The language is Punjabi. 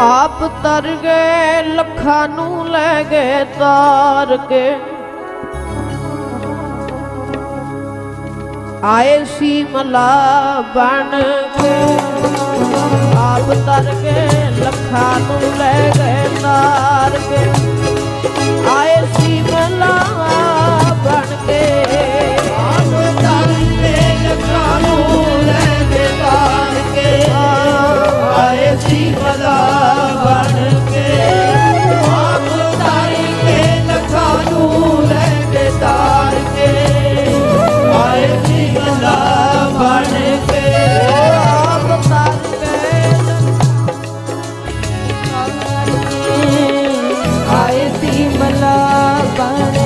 ਆਪ ਤਰ ਗਏ ਲੱਖਾਂ ਨੂੰ ਲੈ ਗਏ ਤਾਰ ਕੇ। ਆਏ ਸੀ ਮਲਾ ਬਣ ਕੇ। ਆਪ ਤਰ ਗਏ ਲੱਖਾਂ ਨੂੰ ਲੈ ਗਏ ਤਾਰ ਕੇ। ਆਏ ਸੀ ਮਲਾ ਬਣ ਕੇ। ਆਪ ਤਰ ਕੇ ਲੱਖਾਂ ਨੂੰ ਲੈ ਕੇ ਤਾਰ ਕੇ। ਆਏ ਸੀ ਮਲਾ lugar.